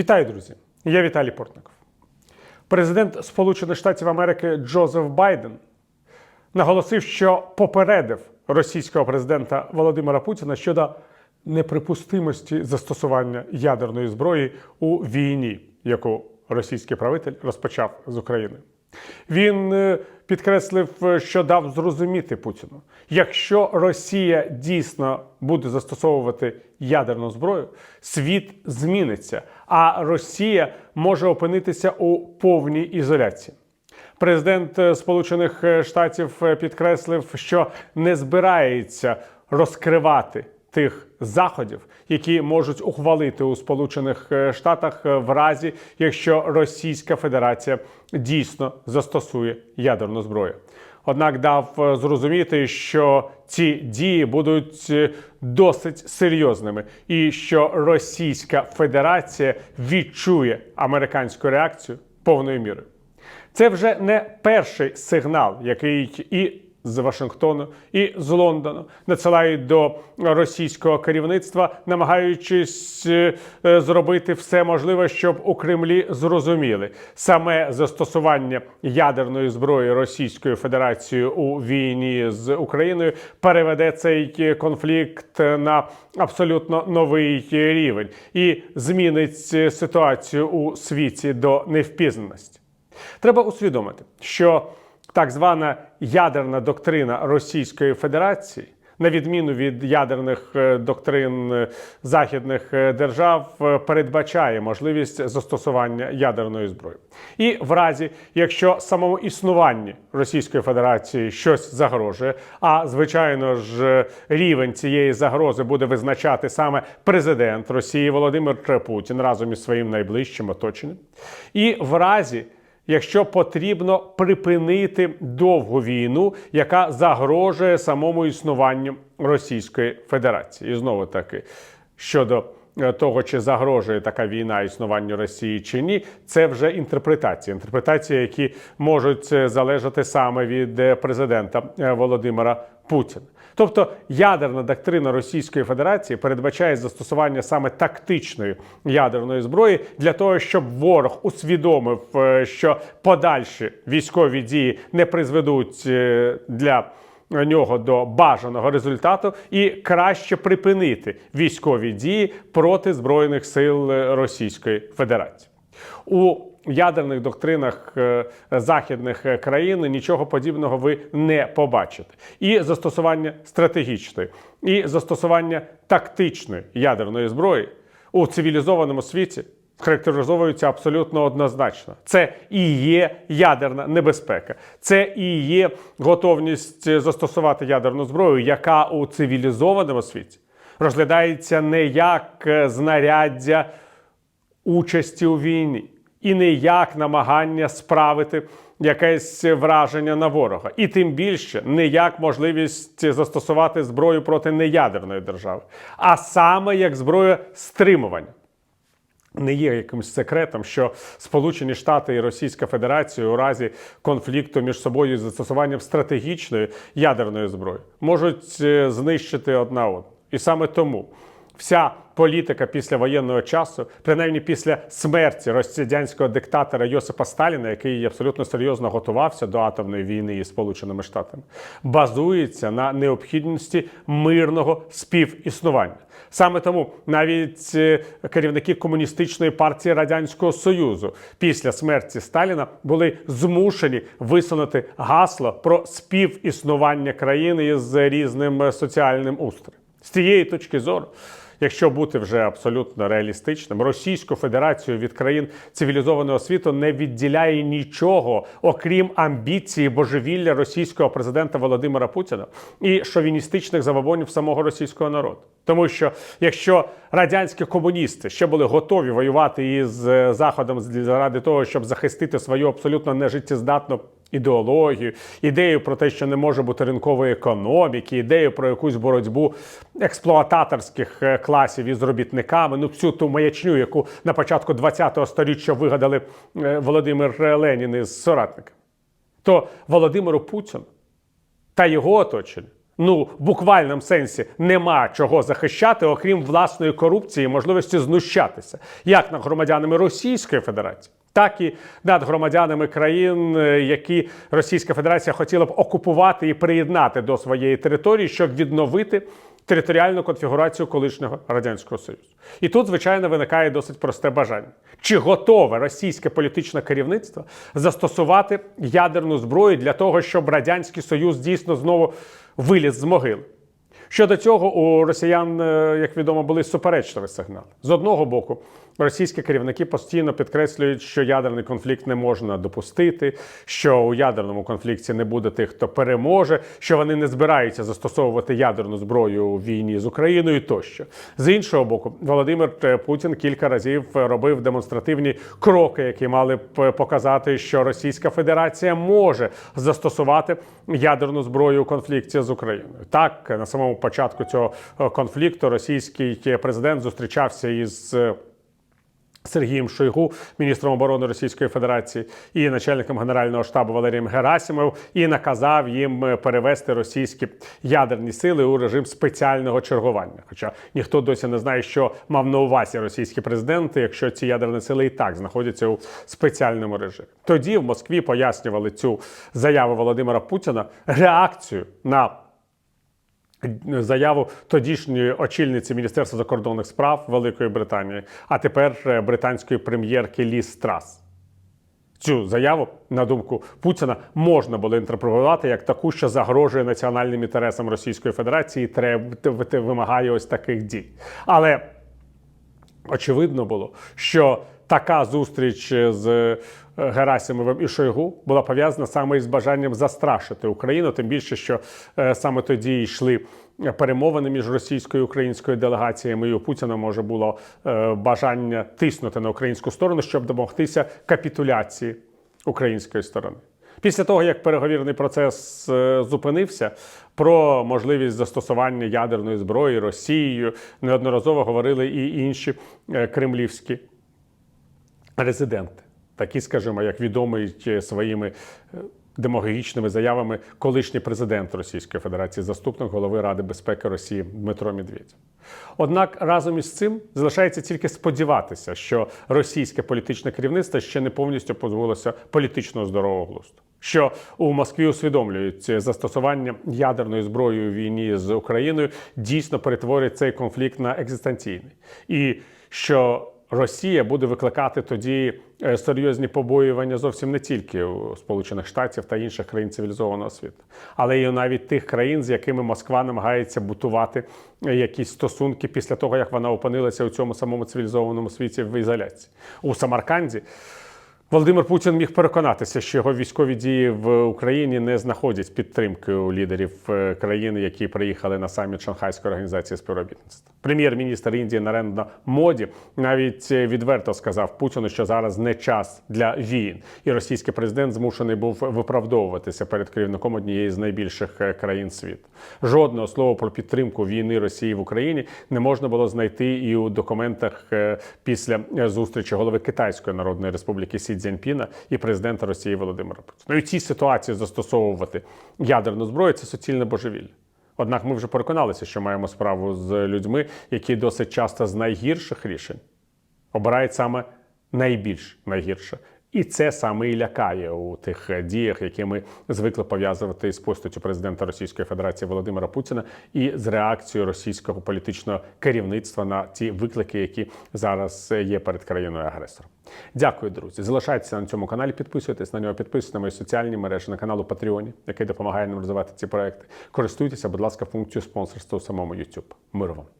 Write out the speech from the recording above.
Вітаю, друзі! Я Віталій Портников. Президент Сполучених Штатів Америки Джозеф Байден наголосив, що попередив російського президента Володимира Путіна щодо неприпустимості застосування ядерної зброї у війні, яку російський правитель розпочав з України. Він е, підкреслив, е, що дав зрозуміти Путіну, якщо Росія дійсно буде застосовувати ядерну зброю, світ зміниться, а Росія може опинитися у повній ізоляції. Президент е, Сполучених Штатів підкреслив, що не збирається розкривати тих заходів, які можуть ухвалити у Сполучених е, Штатах е, в разі, якщо Російська Федерація дійсно застосує ядерну зброю. Однак дав е, зрозуміти, що ці дії будуть досить серйозними, і що Російська Федерація відчує американську реакцію повною мірою. Це вже не перший сигнал, який і з Вашингтону, і з Лондону надсилають до російського керівництва, намагаючись е, е, зробити все можливе, щоб у Кремлі зрозуміли саме застосування ядерної зброї Російською Федерацією у війні з Україною переведе цей конфлікт на абсолютно новий рівень і змінить ситуацію у світі до невпізнаності. Треба усвідомити, що так звана ядерна доктрина Російської Федерації, на відміну від ядерних е, доктрин е, західних е, держав, передбачає можливість застосування ядерної зброї. І в разі, якщо самому існуванні Російської Федерації щось загрожує, а звичайно ж рівень цієї загрози буде визначати саме президент Росії Володимир Путін разом із своїм найближчим оточенням, і в разі якщо потрібно припинити довгу війну, яка загрожує самому існуванню Російської Федерації. І знову таки щодо е, того, чи загрожує така війна існуванню Росії чи ні, це вже інтерпретації. Інтерпретації, які можуть е, залежати саме від е, президента Володимира Путіна. Тобто ядерна доктрина Російської Федерації передбачає застосування саме тактичної ядерної зброї для того, щоб ворог усвідомив, е, що подальші військові дії не призведуть е, для нього до бажаного результату і краще припинити військові дії проти збройних сил е, Російської Федерації. У ядерних доктринах е, західних е, країн нічого подібного ви не побачите. І застосування стратегічної, і застосування тактичної ядерної зброї у цивілізованому світі характеризовуються абсолютно однозначно. Це і є ядерна небезпека, це і є готовність застосувати ядерну зброю, яка у цивілізованому світі розглядається не як е, знаряддя участі у війні і не як намагання справити якесь враження на ворога, і тим більше не як можливість застосувати зброю проти неядерної держави, а саме як зброя стримування. Не є якимось секретом, що Сполучені Штати і Російська Федерація у разі конфлікту між собою з застосуванням стратегічної ядерної зброї можуть е, знищити одна одну. І саме тому вся політика після воєнного часу, принаймні після смерті російського диктатора Йосипа Сталіна, який абсолютно серйозно готувався до атомної війни із Сполученими Штатами, базується на необхідності мирного співіснування. Саме тому навіть е, керівники комуністичної партії радянського союзу після смерті Сталіна були змушені висунути гасло про співіснування країни із різним е, соціальним устроєм. З цієї точки зору. Якщо бути вже абсолютно реалістичним, Російську Федерацію від країн цивілізованого світу не відділяє нічого, окрім амбіції божевілля російського президента Володимира Путіна і шовіністичних забобонів самого російського народу. Тому що якщо радянські комуністи ще були готові воювати із е, заходом заради того, щоб захистити свою абсолютно нежиттєздатну ідеологію, ідею про те, що не може бути ринкової економіки, ідею про якусь боротьбу експлуататорських е, класів із робітниками, ну всю ту маячню, яку на початку ХХ століття вигадали е, Володимир Ленін із соратниками, то Володимиру Путіну та його оточенню ну в буквальному сенсі нема чого захищати, окрім власної корупції, і можливості знущатися, як над громадянами Російської Федерації. Так і над громадянами країн, е, які Російська Федерація хотіла б окупувати і приєднати до своєї території, щоб відновити територіальну конфігурацію колишнього радянського союзу. І тут, звичайно, виникає досить просте бажання: чи готове російське політичне керівництво застосувати ядерну зброю для того, щоб радянський союз дійсно знову виліз з могили? Щодо цього, у росіян, е, як відомо, були суперечливі сигнали. З одного боку, російські керівники постійно підкреслюють, що ядерний конфлікт не можна допустити, що у ядерному конфлікті не буде тих, хто переможе, що вони не збираються застосовувати ядерну зброю у війні з Україною тощо. З іншого боку, Володимир е, Путін кілька разів робив демонстративні кроки, які мали б показати, що Російська Федерація може застосувати ядерну зброю у конфлікті з Україною. Так, на самому початку цього е, конфлікту російський президент зустрічався із. Сергієм Шойгу, міністром оборони Російської Федерації, і начальником генерального штабу Валерієм Герасимов, і наказав їм е, перевести російські ядерні сили у режим спеціального чергування. Хоча ніхто досі не знає, що мав на увазі російський президент, якщо ці ядерні сили і так знаходяться у спеціальному режимі. Тоді в Москві пояснювали цю заяву Володимира Путіна реакцію на заяву тодішньої очільниці Міністерства закордонних справ Великої Британії, а тепер е, британської прем'єрки Ліз Страс. Цю заяву, на думку Путіна, можна було інтерпретувати як таку, що загрожує національним інтересам Російської Федерації, і треба вимагає ось таких дій. Але очевидно було, що така зустріч з е, Герасимовим і Шойгу була пов'язана саме із бажанням застрашити Україну, тим більше, що е, саме тоді йшли перемовини між російською і українською делегаціями. І у Путіна може було е, бажання тиснути на українську сторону, щоб домогтися капітуляції української сторони. Після того, як переговірний процес зупинився, про можливість застосування ядерної зброї Росією неодноразово говорили і інші кремлівські резиденти, такі, скажімо, як відомий е, своїми е, демагогічними заявами колишній президент Російської Федерації, заступник голови Ради безпеки Росії Дмитро Медведєв. Однак разом із цим залишається тільки сподіватися, що російське політичне керівництво ще не повністю позбулося політичного здорового глузду. Що у Москві усвідомлюють застосування ядерної зброї у війні з Україною дійсно перетворить цей конфлікт на екзистенційний, і що Росія буде викликати тоді е, серйозні побоювання зовсім не тільки у Сполучених Штатів та інших країн цивілізованого світу, але й навіть тих країн, з якими Москва намагається бутувати е, якісь стосунки після того, як вона опинилася у цьому самому цивілізованому світі в ізоляції у Самарканді. Володимир Путін міг переконатися, що його військові дії в Україні не знаходять підтримки у лідерів е, країни, які приїхали на саміт Шанхайської організації співробітництва. Прем'єр-міністр Індії Нарендра Моді навіть е, відверто сказав Путіну, що зараз не час для війн, і російський президент змушений був виправдовуватися перед керівником однієї з найбільших е, країн світу. Жодного слова про підтримку війни Росії в Україні не можна було знайти і у документах після зустрічі голови Китайської Народної Республіки Сі Цзіньпіна і президента Росії Володимира Путіна. Ну і в цій ситуації застосовувати ядерну зброю це суцільне божевілля. Однак ми вже переконалися, що маємо справу з людьми, які досить часто з найгірших рішень обирають саме найбільш найгірше. І це саме і лякає у тих діях, які ми звикли пов'язувати з постаттю президента Російської Федерації Володимира Путіна і з реакцією російського політичного керівництва на ті виклики, які зараз є перед країною агресором. Дякую, друзі. Залишайтеся на цьому каналі, підписуйтесь на нього, підписуйтесь на мої соціальні мережі на канал у Патреоні, який допомагає нам розвивати ці проекти. Користуйтеся, будь ласка, функцією спонсорства у самому YouTube. Миру вам!